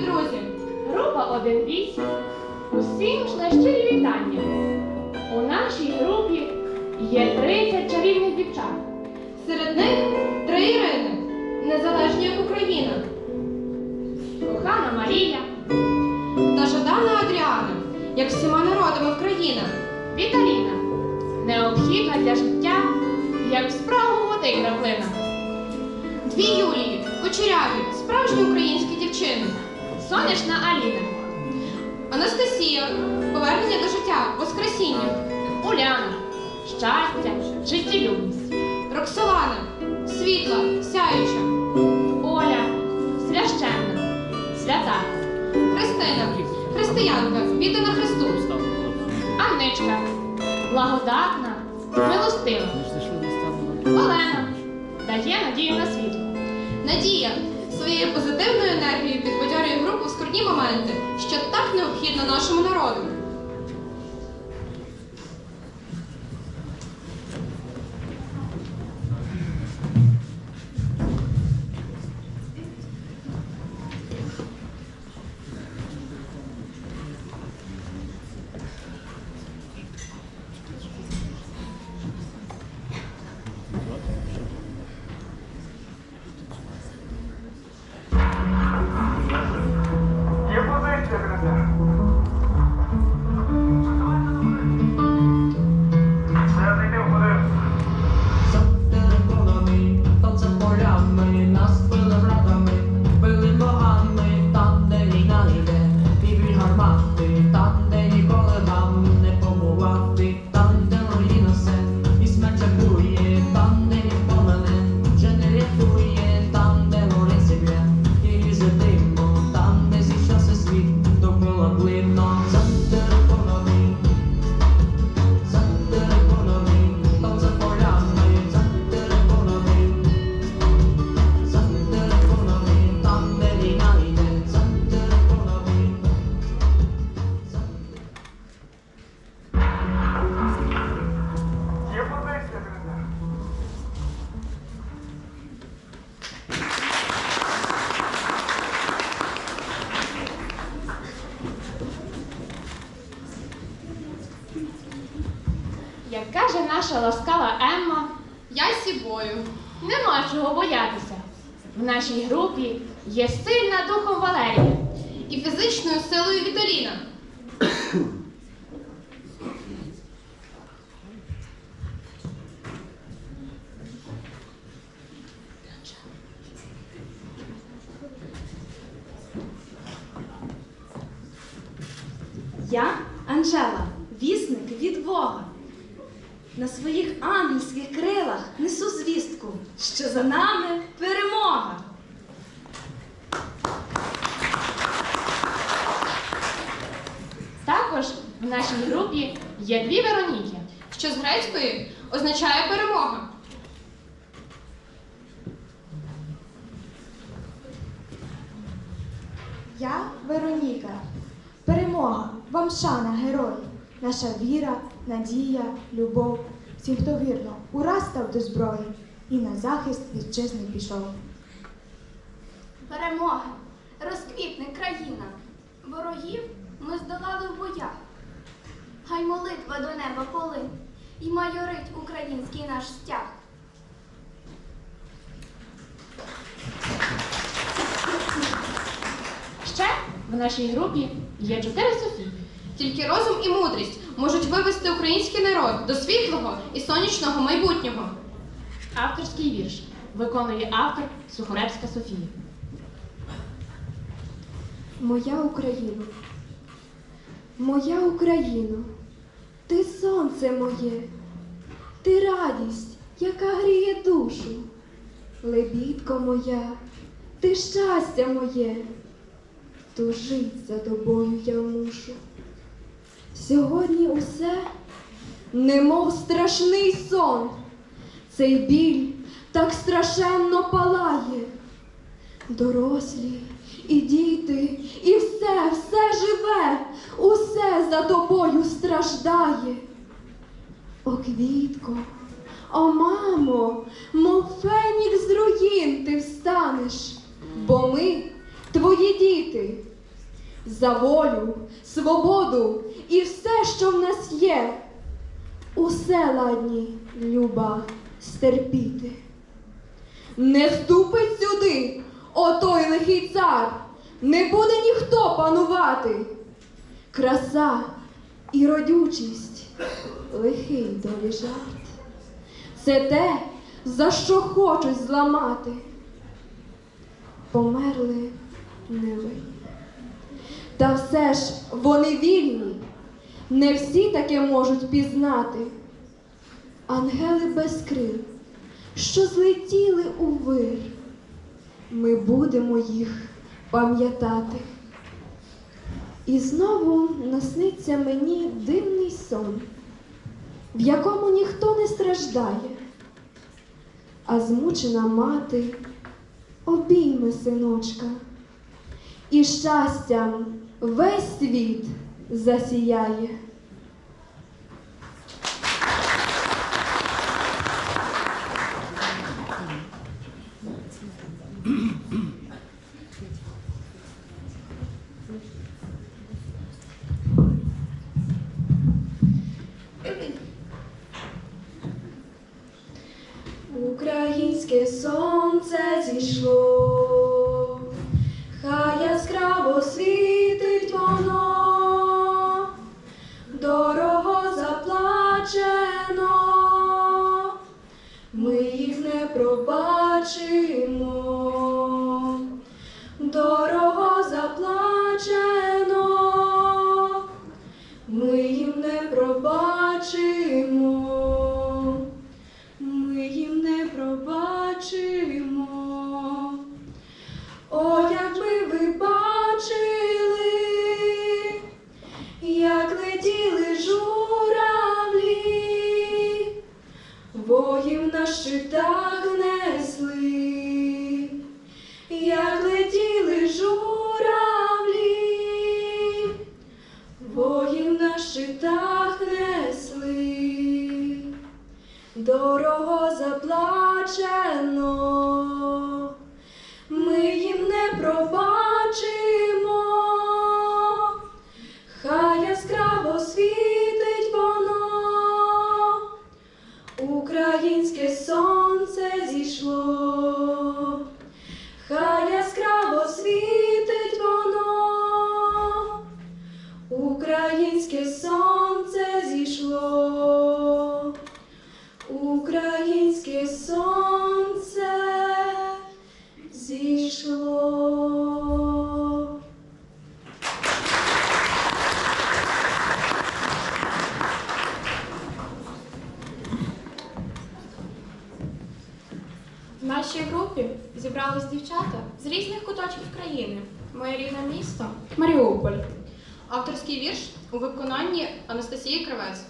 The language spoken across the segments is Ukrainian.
друзі! Група 1-8. Усім шле щирі вітання. У нашій групі є 30 чарівних дівчат. Серед них три Ірини, незалежні як Україна, Кохана Марія, та Жадана Адріана, як всіма народами в країнах. Віталіна. Необхідна для життя, як справу води краплина. Дві Юлії, кучеряві, справжні українські дівчини. Сонячна Аліна, Анастасія, повернення до життя, воскресіння. Уляна, щастя, життєлюбність. Роксолана, світла, сяюча. Оля, священна, свята. Христина, християнка, віддана Христу. Анничка, благодатна, милостива. Олена. Дає надію на світло. Надія своєю позитивною енергією підбадьорює групу в скрутні моменти, що так необхідно нашому народу. Нашій групі є сильна духом Валерія. І фізичною силою Віталіна. Я Анжела, вісник від Бога. На своїх ангельських крилах несу звістку, що за нами перемога. Також в нашій групі є дві Вероніки. що з грецької означає перемога. Я Вероніка. Перемога, вам шана, герої. Наша віра, надія, любов. Всім, хто вірно, ураз став до зброї і на захист вітчизни пішов. Перемога, розквітне країна. Ворогів ми здолали в боях. Хай молитва до неба полин і майорить український наш стяг. Ще в нашій групі є чотири Софії. Тільки розум і мудрість можуть вивести український народ до світлого і сонячного майбутнього. Авторський вірш виконує автор Сухоревська Софія. Моя Україно, моя Україно, ти сонце моє, ти радість, яка гріє душу. Лебідко моя, ти щастя моє, тужить за тобою я мушу. Сьогодні усе, немов страшний сон, цей біль так страшенно палає. Дорослі і діти, і все, все живе, усе за тобою страждає. О, квітко, о, мамо, мов фенікс з руїн ти встанеш, бо ми, твої діти, за волю, свободу і все, що в нас є. Усе ладні, люба, стерпіти. Не ступить сюди, отой лихий цар, не буде ніхто панувати. Краса і родючість, лихий долі жарт. Це те, за що хочуть зламати. Померли невинні. Та все ж вони вільні, не всі таке можуть пізнати. Ангели без крил, що злетіли у вир, ми будемо їх пам'ятати. І знову насниться мені дивний сон, в якому ніхто не страждає, а змучена мати обійме синочка, і щастям весь світ засіяє. Не дорого заплачено, нашій групі зібрались дівчата з різних куточків країни. Моє рідне місто Маріуполь. Авторський вірш у виконанні Анастасії Кравець.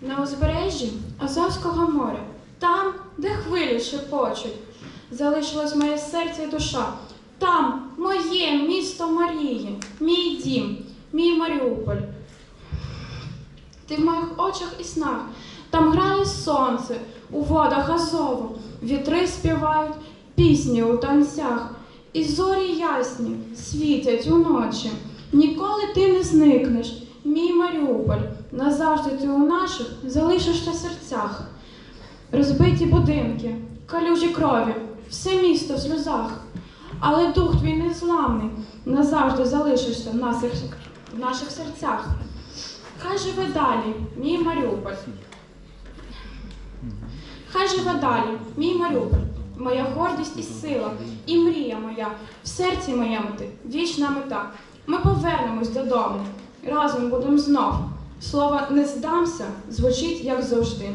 На узбережжі Азовського моря, там, де хвилі шепочуть, залишилось моє серце і душа. Там моє місто Марії, мій дім, мій Маріуполь. Ти в моїх очах і снах, там грає сонце у водах Азову, вітри співають пісні у танцях, і зорі ясні світять уночі. Ніколи ти не зникнеш, мій Маріуполь, назавжди ти у наших залишишся серцях. Розбиті будинки, калюжі крові, все місто в сльозах. Але дух твій незламний, назавжди залишишся в наших, в наших серцях. Хай живе далі, мій Маріуполь. Хай живе далі, мій Маріуполь, моя гордість і сила, і мрія моя, в серці моєму ти, вічна мета. Ми повернемось додому, разом будемо знов. Слово не здамся звучить як завжди.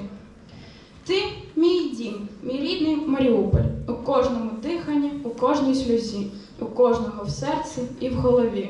Ти мій дім, мій рідний Маріуполь, у кожному диханні, у кожній сльозі, у кожного в серці і в голові.